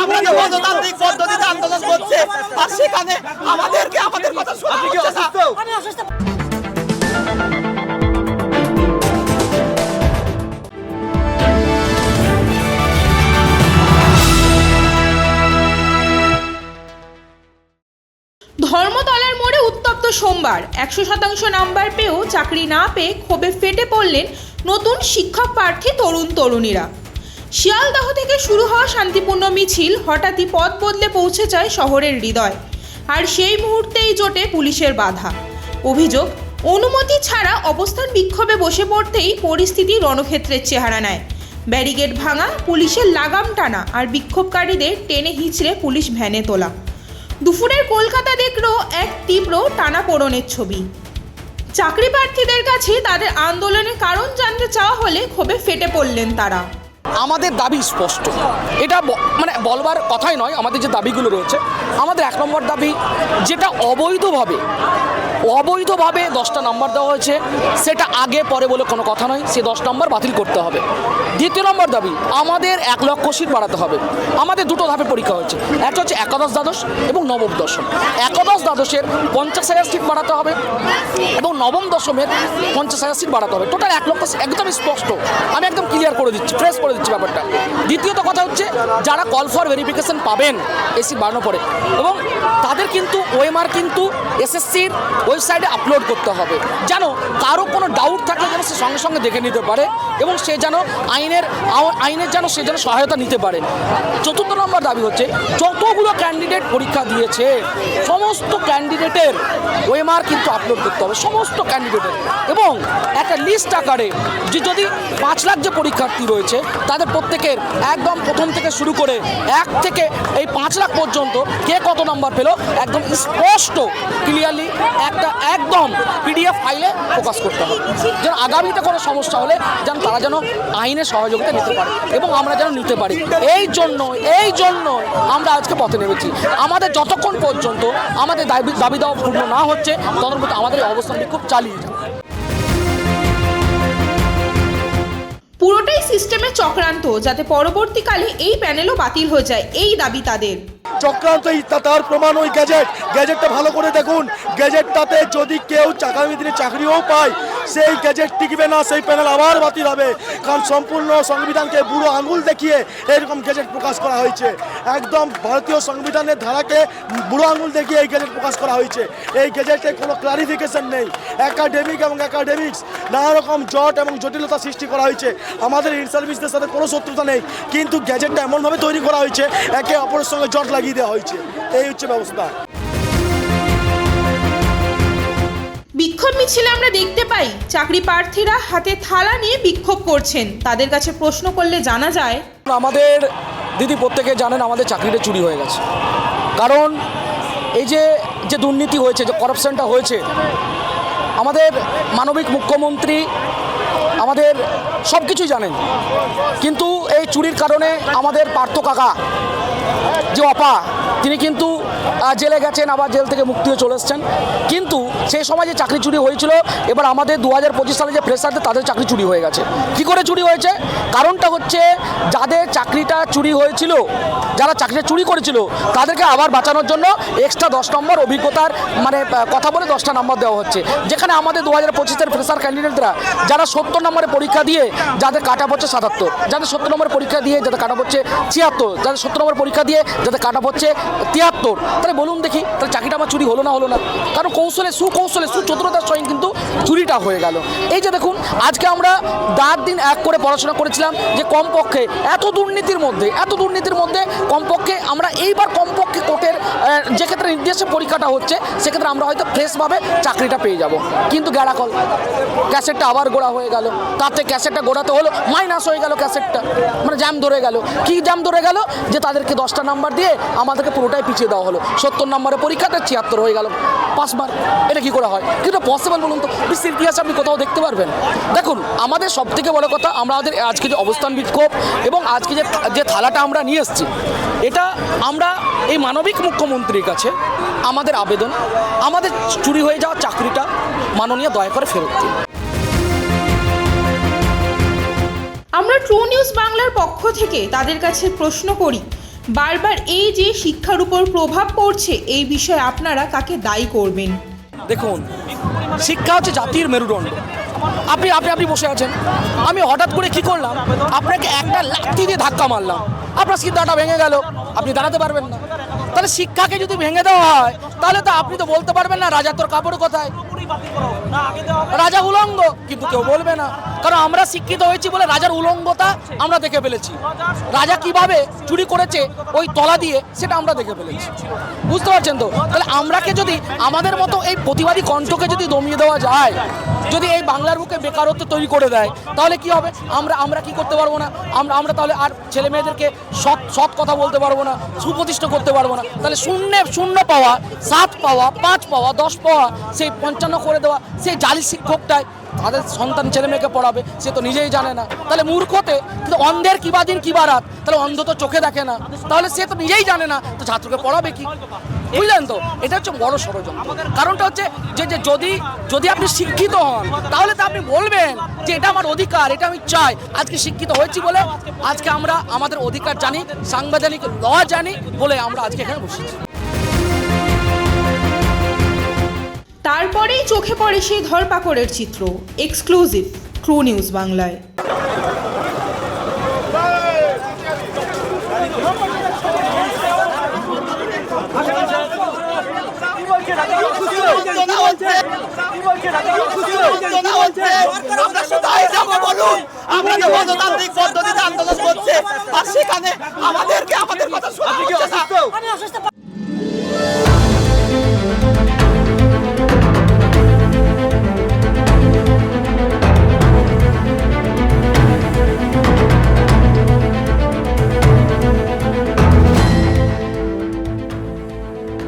আমরা গণতান্ত্রিক পদ্ধতিতে আন্দোলন করছে আর সেখানে আমাদেরকে আমাদের কথা শোনা হচ্ছে না সোমবার একশো শতাংশ নাম্বার পেয়েও চাকরি না পেয়ে ক্ষোভে ফেটে পড়লেন নতুন শিক্ষক প্রার্থী তরুণ তরুণীরা। শিয়ালদহ থেকে শুরু হওয়া শান্তিপূর্ণ মিছিল হঠাৎই পথ বদলে পৌঁছে যায় শহরের হৃদয়। আর সেই মুহূর্তেই জোটে পুলিশের বাধা। অভিযোগ, অনুমতি ছাড়া অবস্থান বিক্ষোভে বসে পড়তেই পরিস্থিতি রণক্ষেত্রের চেহারা নেয়। ব্যারিকেড ভাঙা, পুলিশের লাগাম টানা আর বিক্ষোভকারীদের টেনে হিঁচড়ে পুলিশ ভ্যানে তোলা। দুপুরের কলকাতা দেখল টানা টানাপোড়নের ছবি। চাকরি প্রার্থীদের কাছে তাদের আন্দোলনের কারণ জানতে চাওয়া হলে ক্ষোভে ফেটে পড়লেন তারা। আমাদের দাবি স্পষ্ট। এটা মানে বলবার কথাই নয়, আমাদের যে দাবিগুলো রয়েছে। আমাদের এক নম্বর দাবি, যেটা অবৈধভাবে অবৈধভাবে দশটা নাম্বার দেওয়া হয়েছে, সেটা আগে, পরে বলে কোনো কথা নয়, সে দশ নম্বর বাতিল করতে হবে। দ্বিতীয় নম্বর দাবি, আমাদের এক লক্ষ সিট বাড়াতে হবে। আমাদের দুটো ধাপে পরীক্ষা হয়েছে, একটা হচ্ছে একাদশ দ্বাদশ এবং নবম দশম। একাদশ দ্বাদশের পঞ্চাশ হাজার সিট বাড়াতে হবে এবং নবম দশমের পঞ্চাশ হাজার সিট বাড়াতে হবে। টোটাল এক লক্ষ, একদম স্পষ্ট। আমি একদম ক্লিয়ার করে দিচ্ছি ফ্রেশ করে দিচ্ছি ব্যাপারটা। দ্বিতীয়ত কথা হচ্ছে, যারা কল ফর ভেরিফিকেশন পাবেন এসি বাড়ানো পরে, এবং তাদের কিন্তু ওএমআর কিন্তু এসএসসির ওয়েবসাইটে আপলোড করতে হবে। যেন কারও কোনো ডাউট থাকলে যেন সে সঙ্গে সঙ্গে দেখে নিতে পারে, এবং সে যেন আইনের আইনের যেন সে যেন সহায়তা নিতে পারে। চতুর্থ নম্বর দাবি হচ্ছে, যতগুলো ক্যান্ডিডেট পরীক্ষা দিয়েছে, সমস্ত ক্যান্ডিডেটের ওএমআর কিন্তু আপলোড করতে হবে, সমস্ত ক্যান্ডিডেটের এবং একটা লিস্ট আকারে, যে যদি পাঁচ লাখ যে পরীক্ষার্থী রয়েছে তাদের প্রত্যেকের একদম প্রথম থেকে শুরু করে এক থেকে এই পাঁচ লাখ পর্যন্ত কে কত নাম্বার পেল একদম স্পষ্ট ক্লিয়ারলি একটা একদম পিডিএফ ফাইলে প্রকাশ করতে হবে। যেন আগামীতে কোনো সমস্যা হলে যেন তারা যেন আইনের সহযোগিতা নিতে পারে এবং আমরা যেন নিতে পারি। এই জন্য এই জন্য আমরা আজকে পথে নেমেছি। আমাদের যতক্ষণ পর্যন্ত আমাদের দাবি দাবি দেওয়া পূর্ণ না হচ্ছে, ততক্ষণ আমাদের এই অবস্থান বিক্ষোভ চালিয়ে যাবে। সিস্টেমে চক্রান্ত, যাতে পরবর্তীকালে এই প্যানেলও বাতিল হয়ে যায়। এই দাবি তাদের। চক্রান্ত তার প্রমাণ ওই গ্যাজেট গ্যাজেটটা ভালো করে দেখুন। গ্যাজেটটাতে যদি কেউ আগামী দিনে চাকরিও পায় সেই গ্যাজেট টিকবে না, সেই প্যানেল আবার বাতিল হবে। কারণ সম্পূর্ণ সংবিধানকে বুড়ো আঙুল দেখিয়ে এরকম গ্যাজেট প্রকাশ করা হয়েছে। একদম ভারতীয় সংবিধানের ধারাকে বুড়ো আঙুল দেখিয়ে এই গ্যাজেট প্রকাশ করা হয়েছে। এই গ্যাজেটে কোনো ক্লারিফিকেশন নেই। একাডেমিক এবং একাডেমিক্স নানা রকম জট এবং জটিলতা সৃষ্টি করা হয়েছে। আমাদের ইন সার্ভিসদের সাথে কোনো শত্রুতা নেই। কিন্তু গ্যাজেটটা এমনভাবে তৈরি করা হয়েছে, একে অপরের সঙ্গে জট লাগিয়ে দেওয়া হয়েছে। এই হচ্ছে ব্যবস্থা। বিক্ষোভ মিছিলে আমরা দেখতে পাই, চাকরি প্রার্থীরা হাতে থালা নিয়ে বিক্ষোভ করছেন। তাদের কাছে প্রশ্ন করলে জানা যায়, আমাদের দিদি প্রত্যেকে জানেন আমাদের চাকরিটা চুরি হয়ে গেছে। কারণ এই যে যে দুর্নীতি হয়েছে, যে করাপশনটা হয়েছে, আমাদের মানবিক মুখ্যমন্ত্রী আমাদের সব কিছুই জানেন। কিন্তু এই চুরির কারণে আমাদের পার্থ কাকা যে অপা, তিনি কিন্তু জেলে গেছেন, আবার জেল থেকে মুক্তি হয়ে চলে এসছেন। কিন্তু সেই সময় যে চাকরি চুরি হয়েছিল, এবার আমাদের দু হাজার পঁচিশ সালে যে ফ্রেশারদের তাদের চাকরি চুরি হয়ে গেছে। কি করে চুরি হয়েছে? কারণটা হচ্ছে, যাদের চাকরিটা চুরি হয়েছিল, যারা চাকরিটা চুরি করেছিল, তাদেরকে আবার বাঁচানোর জন্য এক্সট্রা দশ নম্বর অভিজ্ঞতার মানে কথা বলে দশটা নম্বর দেওয়া হচ্ছে। যেখানে আমাদের দু হাজার পঁচিশের ফ্রেশার ক্যান্ডিডেটরা যারা সত্তর নম্বরে পরীক্ষা দিয়ে যাদের কাটা পড়ছে সাতাত্তর, যাদের সত্তর নম্বর পরীক্ষা দিয়ে যাদের কাটা পড়ছে ছিয়াত্তর, যাদের সত্তর নম্বর পরীক্ষা দিয়ে যাদের কাটা পড়ছে তিয়াত্তর। তাহলে বলুন দেখি, তাহলে চাকরিটা আমার চুরি হলো না হলো না? কারণ কৌশলে, সুকৌশলে, সুচতুরতার সঙ্গে কিন্তু চুরিটা হয়ে গেল। এই যে দেখুন, আজকে আমরা রাত দিন এক করে পড়াশোনা করেছিলাম যে কমপক্ষে এত দুর্নীতির মধ্যে, এত দুর্নীতির মধ্যে কমপক্ষে আমরা এইবার কমপক্ষে কোর্টের যে ক্ষেত্রে নির্দেশে পরীক্ষাটা হচ্ছে, সেক্ষেত্রে আমরা হয়তো ফ্রেশভাবে চাকরিটা পেয়ে যাব। কিন্তু গ্যাড়াকল ক্যাসেটটা আবার গোড়া হয়ে গেল। তাতে ক্যাসেটটা গোড়াতে হলো, মাইনাস হয়ে গেল ক্যাসেটটা। মানে জ্যাম ধরে গেল। কি জ্যাম ধরে গেল? যে তাদেরকে দশটা নাম্বার দিয়ে আমাদেরকে পুরোটাই পিছিয়ে দেওয়া হলো। সত্তর নম্বরের পরীক্ষাটা ছিয়াত্তর হয়ে গেল। পাঁচ মার্ক। এটা কি করে হয়? কিন্তু পসিবল বলুন তো। বিশ্বের ইতিহাসে আপনি কোথাও দেখতে পারবেন। দেখুন, আমাদের সব থেকে বড় কথা, আমরা আমাদের আজকে যে অবস্থান বিক্ষোভ এবং আজকে যে যে থালাটা আমরা নিয়ে এসেছি, এটা আমরা এই মানবিক মুখ্যমন্ত্রীর কাছে আমাদের আবেদন, আমাদের চুরি হয়ে যাওয়া চাকরিটা মাননীয় দয়া করে ফেরত দিন। আমরা ট্রু নিউজ বাংলার পক্ষ থেকে তাদের কাছে প্রশ্ন করি বারবার এই যে শিক্ষার উপর প্রভাব পড়ছে, এই বিষয়ে আপনারা কাকে দায়ী করবেন? দেখুন, শিক্ষা হচ্ছে জাতির মেরুদণ্ড। আপনি আপনি আপনি বসে আছেন। আমি হঠাৎ করে কি করলাম? আপনাকে একটা লাঠি দিয়ে ধাক্কা মারলাম। আপনার সিদ্ধাটা ভেঙে গেল। আপনি দাঁড়াতে পারবেন না। তাহলে শিক্ষাকে যদি ভেঙে দেওয়া হয়, তাহলে তো আপনি তো বলতে পারবেন না, রাজা তোর কাপড় কোথায়? রাজা উলঙ্গ, কিন্তু কেউ বলবে না। কারণ আমরা শিক্ষিত হয়েছি বলে রাজার উলঙ্গতা আমরা দেখে ফেলেছি। রাজা কীভাবে চুরি করেছে ওই তলা দিয়ে সেটা আমরা দেখে ফেলেছি। বুঝতে পারছেন তো? তাহলে আমরাকে যদি আমাদের মতো এই প্রতিবাদী কণ্ঠকে যদি দমিয়ে দেওয়া যায়, যদি এই বাংলার বুকে বেকারত্ব তৈরি করে দেয়, তাহলে কি হবে? আমরা আমরা কি করতে পারব না? আমরা আমরা তাহলে আর ছেলে মেয়েদেরকে সৎ সৎ কথা বলতে পারব না, সুপ্রতিষ্ঠ করতে পারব না। তাহলে শূন্য শূন্য পাওয়া, সাত পাওয়া, পাঁচ পাওয়া, দশ পাওয়া, সেই পঞ্চান্ন করে দেওয়া, সেই জালি শিক্ষকটাই তাদের সন্তান ছেলে মেয়েকে পড়াবে, সে তো নিজেই জানে না। তাহলে মূর্খতে কিন্তু অন্ধের কিবা দিন কিবা রাত তাহলে অন্ধ তো চোখে দেখে না। তাহলে সে তো নিজেই জানে না, তো ছাত্রকে পড়াবে কি? বুঝলেন তো? এটা হচ্ছে বড় ষড়যন্ত্র। কারণটা হচ্ছে যে যে যদি যদি আপনি শিক্ষিত হন, তাহলে তো আপনি বলবেন যে এটা আমার অধিকার, এটা আমি চাই। আজকে শিক্ষিত হয়েছি বলে আজকে আমরা আমাদের অধিকার জানি, সাংবিধানিক ল জানি বলে আমরা আজকে এখানে বসেছি। তারপরেই চোখে পড়ে সেই ধরপাকড়ের চিত্র এক্সক্লুসিভ ক্রু নিউজ বাংলায়।